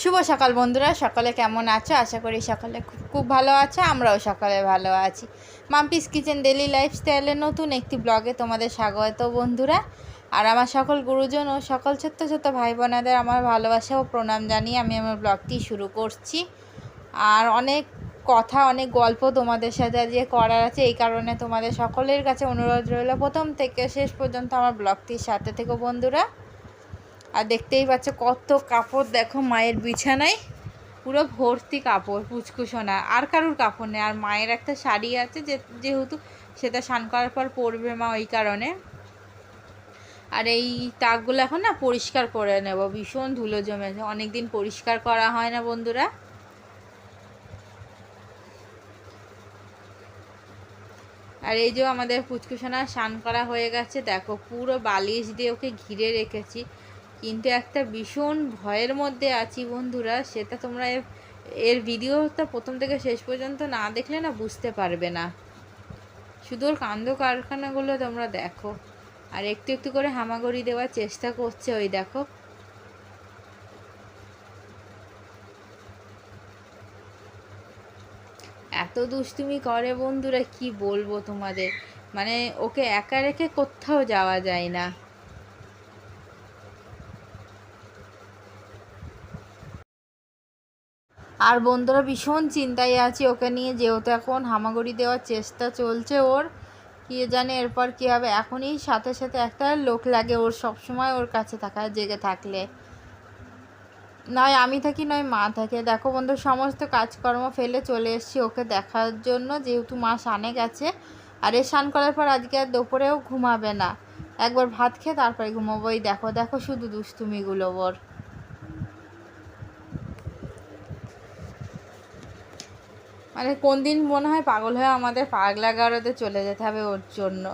শুভ সকাল বন্ধুরা, সকলে কেমন আছো? আশা করি সকলে খুব খুব ভালো আছো, আমরাও সকলে ভালো আছি। মাম্পিস কিচেন ডেলি লাইফস্টাইলের নতুন একটি ব্লগে তোমাদের স্বাগত বন্ধুরা। আর আমার সকল গুরুজন ও সকল ছোট্ট ছোট্ট ভাই বোনাদের আমার ভালোবাসা ও প্রণাম জানিয়ে আমি আমার ব্লগটি শুরু করছি। আর অনেক কথা, অনেক গল্প তোমাদের সাথে আজকে করার আছে, এই কারণে তোমাদের সকলের কাছে অনুরোধ রইল প্রথম থেকে শেষ পর্যন্ত আমার ব্লগটির সাথে থেকে বন্ধুরা। আর দেখতেই পাচ্ছ কত কাপড়, দেখো মায়ের বিছানায় পুরো ভর্তি কাপড় পুচকুসোনা আর কারুর কাপড় নেই? আর মায়ের একটা শাড়ি আছে যে, যেহেতু সেটা স্নান করার পর পরবে মা ওই কারণে। আর এই তাকগুলো এখন না পরিষ্কার করে নেব, ভীষণ ধুলো জমেছে। অনেক দিন পরিষ্কার করা হয় না বন্ধুরা। আর এই যে আমাদের পুচকুসোনা স্নান করা হয়ে গেছে, দেখো পুরো বালিশ দিয়ে ওকে ঘিরে রেখেছি। কিন্তু একটা ভীষণ ভয়ের মধ্যে আছি বন্ধুরা, সেটা তোমরা এর- ভিডিওটা প্রথম থেকে শেষ পর্যন্ত না দেখলে না বুঝতে পারবে না। শুধু ওর কান্দ কারখানাগুলো তোমরা দেখো। আর একটু একটু করে হামাগুড়ি দেওয়ার চেষ্টা করছে ওই দেখো। এত দুষ্টুমি করে বন্ধুরা, কি বলব তোমাদের? মানে ওকে একা রেখে কোথাও যাওয়া যায় না। আর বন্ধুরা ভীষণ চিন্তায় আছি, ওকে নিয়ে যেহেতু এখন হামাগুড়ি দেওয়ার চেষ্টা চলছে ওর, কি জানে এরপর কী হবে। এখনই সাথে সাথে একটা লোক লাগে ওর সব সময় ওর কাছে থাকা, জেগে থাকলে। নয়, আমি থাকি, নয়, মা থাকে। দেখো বন্ধু সমস্ত কাজকর্ম ফেলে চলে এসেছি ওকে দেখার জন্য, যেহেতু মা সানে গেছে। আর এ স্নান করার পর আজকে আর দুপুরেও ঘুমাবে না। একবার ভাত খেয়ে তারপরে ঘুমাবোই দেখো দেখো শুধু দুষ্টুমিগুলো ওর। মানে কোন দিন মনে হয় পাগল হয়ে আমাদের পাগলা গারদে চলে যেতে হবে ওর জন্য?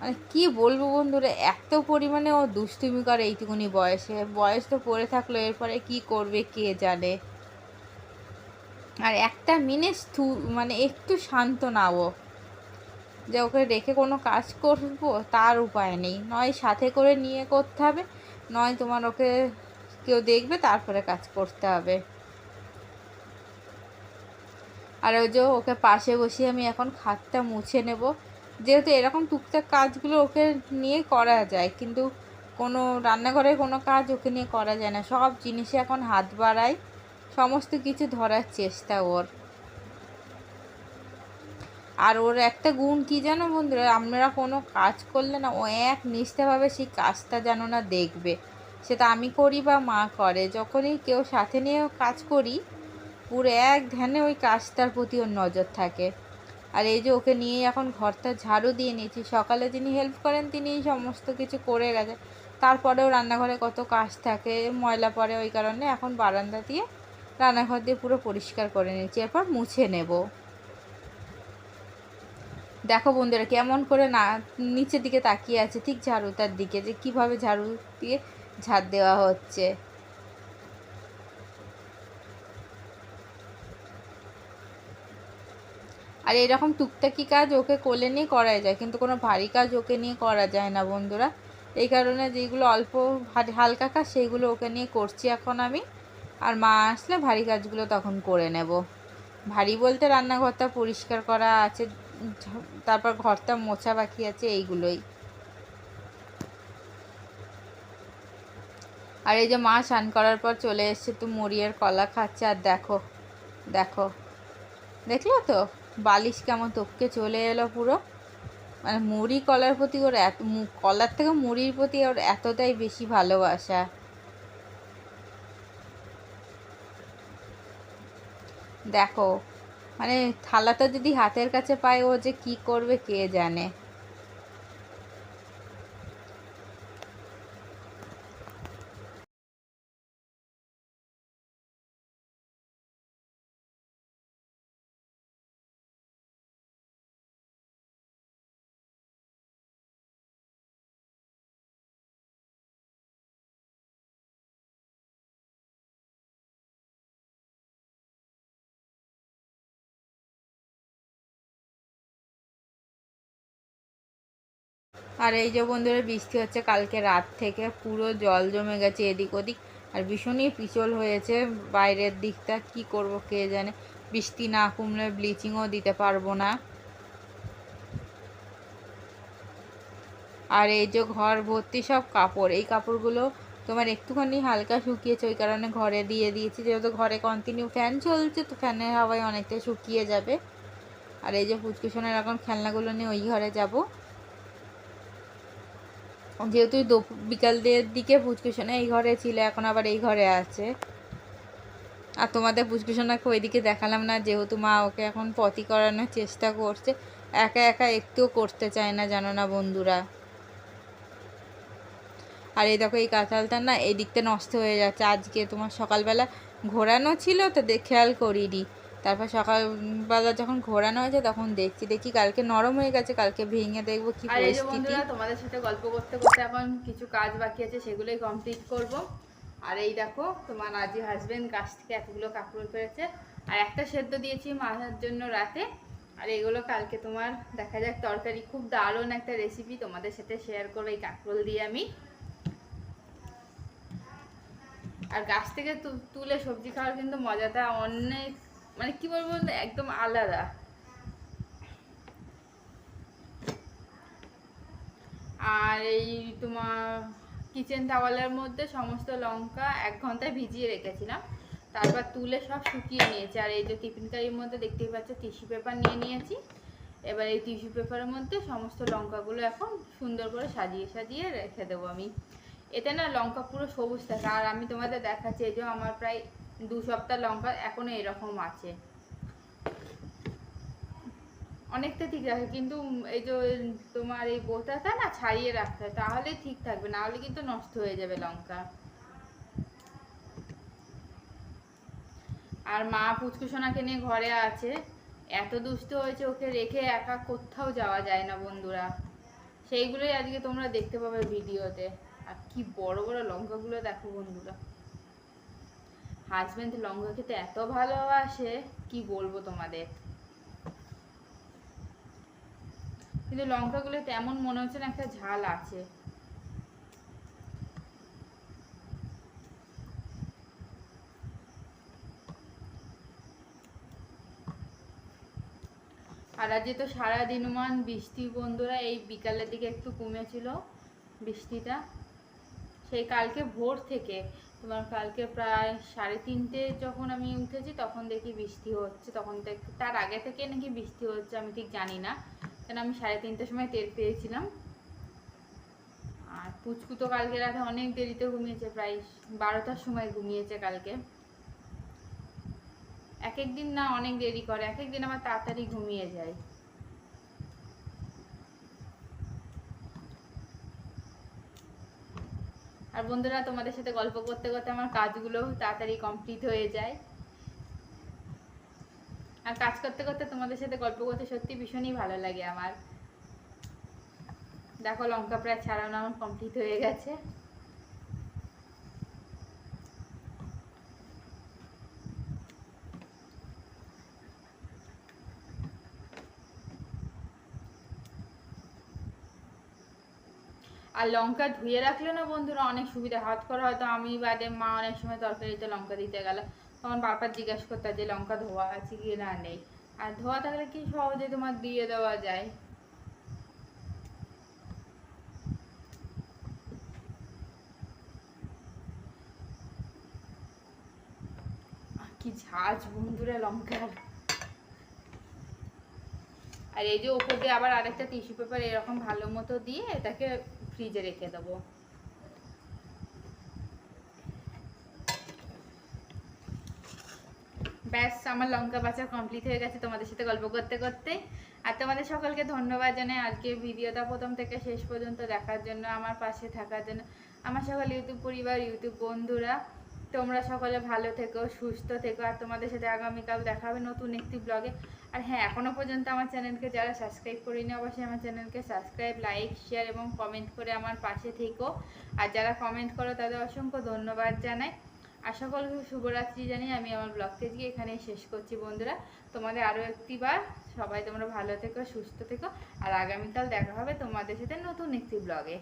মানে কি বলব বন্ধুরা, এত পরিমাণে ও দুষ্টুমি করে এইটুকুনি বয়সে। বয়স তো পড়ে থাকল, এরপরে কি করবে কে জানে? আর একটা মিনিট স্থু মানে একটু শান্ত না ও। যে ওকে রেখে কোনো কাজ করব, তার উপায় নেই। নয় সাথে করে নিয়ে করতে হবে, নয় তোমার ওকে কেউ দেখবে, তারপরে কাজ করতে হবে। আর ওই যে ওকে পাশে বসিয়ে আমি এখন খাতটা মুছে নেব। যেহেতু এরকম টুকটাক কাজগুলো ওকে নিয়ে করা যায়, কিন্তু কোনো রান্নাঘরের কোনো কাজ ওকে নিয়ে করা যায় না। সব জিনিসে এখন হাত বাড়ায়, সমস্ত কিছু ধরার চেষ্টা ওর। আর ওর একটা গুণ কি জানো বন্ধুরা? আমরা কোনো কাজ করলে না, ও এক নিষ্ঠাভাবে সেই কাজটা যেন না দেখবে। সেটা আমি করি বা মা করে। যখনই কেউ সাথে নিয়ে কাজ করি পুরো এক ধ্যানে ওই কাজটার প্রতি ওর নজর থাকে। আর এই যে ওকে নিয়ে এখন ঘরটা ঝাড়ু দিয়ে নিয়েছি, সকালে যিনি হেল্প করেন তিনি সমস্ত কিছু করে গেছে। তারপরেও রান্নাঘরে কত কাজ থাকে, ময়লা পড়ে ওই কারণে এখন বারান্দা দিয়ে রান্নাঘর দিয়ে পুরো পরিষ্কার করে নিয়েছি, এরপর মুছে নেব। দেখো বন্ধুরা কেমন করে না, নিচের দিকে তাকিয়ে আছে ঠিক ঝাড়ুটার দিকে যে কীভাবে ঝাড়ু দিয়ে ঝাড় দেওয়া হচ্ছে। আর এরকম টুকটাকি কাজ ওকে কোলে নিয়ে করাই যায়, কিন্তু কোনো ভারী কাজ ওকে নিয়ে করা যায় না বন্ধুরা। এই কারণে যেগুলো অল্প হালকা কাজ সেইগুলো ওকে নিয়ে করছি এখন আমি। আর মা আসলে ভারী কাজগুলো তখন করে নেব। ভারী বলতে রান্নাঘরটা পরিষ্কার করা আছে, তারপর ঘরটা মোছা বাকি আছে এইগুলোই। আর এই যে মা স্নান করার পর চলে এসছে তো মুড়িয়ের কলা খাচ্ছে, আর দেখো দেখো। দেখল তো? বালিশ কেমন তোকে চলে এলো পুরো। মানে মুড়ি কলার প্রতি ওর এত কলার থেকে মুড়ির প্রতি ওর এতটাই বেশি ভালোবাসা। দেখো মানে থালাটা যদি হাতের কাছে পায়, ও যে কি করবে কে জানে। আর এই যে বন্ধুরা, বৃষ্টি হচ্ছে কালকে রাত থেকে, পুরো জল জমে গেছে এদিক ওদিক, আর ভীষণই পিছল হয়েছে বাইরের দিকটা, কি করব কে জানে? বৃষ্টি না কমলে ব্লিচিংও দিতে পারব না। আর এই যে ঘর ভর্তি সব কাপড়, এই কাপড়গুলো তোমার একটুখানি হালকা শুকিয়েছে, ওই কারণে ঘরে দিয়ে দিয়েছি, যেহেতু ঘরে কন্টিনিউ ফ্যান চলছে, তো ফ্যানের হাওয়ায় অনেকটা শুকিয়ে যাবে। আর এই যে ফুচকুশনের এখন খেলনাগুলো নিয়ে ওই ঘরে যাব। যেহেতু বিকাল দিকের দিকে ফুচকুশনে এই ঘরে ছিল, এখন আবার এই ঘরে আছে। আর তোমাদের পুষ্কুসোনাকে ওইদিকে দেখালাম না, যেহেতু মা ওকে এখন পতি করানোর চেষ্টা করছে, একা একা একটুও করতে চায় না, জানো না বন্ধুরা। আর এই দেখো, এই কাঁঠালটা না এই দিকটা নষ্ট হয়ে যাচ্ছে। আজকে তোমার সকালবেলা ঘোরানো ছিল, তো খেয়াল করিনি। তারপর সকালবেলা যখন ঘোরানো হয়েছে তখন দেখছি দেখি কালকে নরম হয়ে গেছে কালকে ভেঙে দেখব কি পরিস্থিতি। তোমাদের সাথে গল্প করতে করতে এখন কিছু কাজ বাকি আছে সেগুলোই কমপ্লিট করব। আর এই দেখো তোমার আজি হাজবেন্ড গাছ থেকে এতগুলো কাপড় পেরেছে। আর একটা সেদ্ধ দিয়েছি মাথার জন্য রাতে। আর এগুলো কালকে তোমার দেখা যাক তরকারি খুব দারুণ একটা রেসিপি তোমাদের সাথে শেয়ার করব এই কাঁকরোল দিয়ে আমি। আর গাছ থেকে তুলে সবজি খাওয়ার কিন্তু মজাটা অনেক মানে কি বলব একদম আলাদা। আর এই তোমার কিচেন টাওয়ালের মধ্যে সমস্ত লঙ্কা এক ঘন্টায় ভিজিয়ে রেখেছিলাম। তারপর তুলে সব শুকিয়ে নিয়েছি। আর এই যে টিফিন কারির মধ্যে দেখতেই পাচ্ছ টিস্যু পেপার নিয়ে নিয়েছি। এবার এই টিস্যু পেপারের মধ্যে সমস্ত লঙ্কাগুলো এখন সুন্দর করে সাজিয়ে সাজিয়ে রেখে দেবো আমি। এতে না লঙ্কা পুরো সবুজ থাকে। আর আমি তোমাদের দেখাচ্ছি, এই যে আমার প্রায় দু সপ্তাহ লঙ্কা এখনও এরকম আছে। অনেকটা ঠিক রাখে কিন্তু এই যে তোমার এই বোতাটা না ছাড়িয়ে রাখতে হয়, তাহলে ঠিক থাকবে, না হলে কিন্তু নষ্ট হয়ে যাবে লঙ্কা। আর মা পুচকুসোনাকে নিয়ে ঘরে আছে, এত দুষ্ট হয়েছে ওকে রেখে একা কোথাও যাওয়া যায় না বন্ধুরা। সেইগুলোই আজকে তোমরা দেখতে পাবে ভিডিওতে। আর কি বড় বড় লঙ্কাগুলো দেখো বন্ধুরা। হাজবেন্ড লঙ্কা খেতে এত ভালোবাসে, কি বলব তোমাদের? কিন্তু লঙ্কাগুলো তেমন মনে হচ্ছে না একটা ঝাল আছে। আর আজকে তো সারাদিন মান বৃষ্টি, বন্ধুরা, এই বিকালের দিকে একটু কমেছিল বৃষ্টিটা। সেই কালকে ভোর থেকে তোমার কালকে প্রায় সাড়ে তিনটে যখন আমি উঠেছি, তখন দেখি বৃষ্টি হচ্ছে। তখন তার আগে থেকে নাকি বৃষ্টি হচ্ছে, আমি ঠিক জানি না। কেন আমি সাড়ে তিনটের সময় টের পেয়েছিলাম। আর পুচকু তো কালকে রাতে অনেক দেরিতে ঘুমিয়েছে, প্রায় বারোটার সময় ঘুমিয়েছে কালকে। এক একদিন না অনেক দেরি করে এক একদিন আমার তাড়াতাড়ি ঘুমিয়ে যায়। আর বন্ধুরা, তোমাদের সাথে গল্প করতে করতে আমার কাজগুলো তাড়াতাড়ি কমপ্লিট হয়ে যায়। আর কাজ করতে করতে তোমাদের সাথে গল্প করতে সত্যি ভীষণই ভালো লাগে আমার। দেখো, লঙ্কা প্রায় ছাড়ানো আমার কমপ্লিট হয়ে গেছে। আর লঙ্কা ধুয়ে রাখলে না বন্ধুরা অনেক সুবিধা। হাত করে হয়তো আমি বাদে মা অনেক সময় তরকারিতে লঙ্কা দিতে গেল। তখন বারবার জিজ্ঞাসা করতে যে, লঙ্কা ধোয়া আছে কি না নেই? আর ধোয়া থাকলে কি সহজে তোমার দিয়ে দেওয়া যায়? কি ঝাঁজ বন্ধুরা লঙ্কার। আর এই যে ওপর দিয়ে আবার আরেকটা টিস্যু পেপার এরকম ভালো মতো দিয়ে এটাকে ফ্রিজে রেখে দেবো। ব্যাস, আমার লঙ্কা বাচা কমপ্লিট হয়ে গেছে। তোমাদের সাথে গল্প করতে করতে। আর তোমাদের সকলকে ধন্যবাদ জানাই আজকে ভিডিওটা প্রথম থেকে শেষ পর্যন্ত দেখার জন্য, আমার পাশে থাকার জন্য। আমার সকল ইউটিউব পরিবার, ইউটিউব বন্ধুরা, তোমরা সকলে ভালো থেকো, সুস্থ থেকো। আর তোমাদের সাথে আগামীকাল দেখা হবে নতুন একটি ব্লগে আর হ্যাঁ এখনও পর্যন্ত আমার চ্যানেলকে যারা সাবস্ক্রাইব করিনি, অবশ্যই আমার চ্যানেলকে সাবস্ক্রাইব লাইক শেয়ার এবং কমেন্ট করে আমার পাশে থেকো। আর যারা কমেন্ট করো, তাদের অসংখ্য ধন্যবাদ জানাই। আর সকলকে শুভরাত্রি জানিয়ে আমি আমার ব্লগকে দিয়ে এখানে শেষ করছি বন্ধুরা। তোমাদের আরও একটি বার সবাই তোমরা ভালো থেকো, সুস্থ থেকো। আর আগামীকাল দেখা হবে তোমাদের সাথে নতুন একটি ব্লগে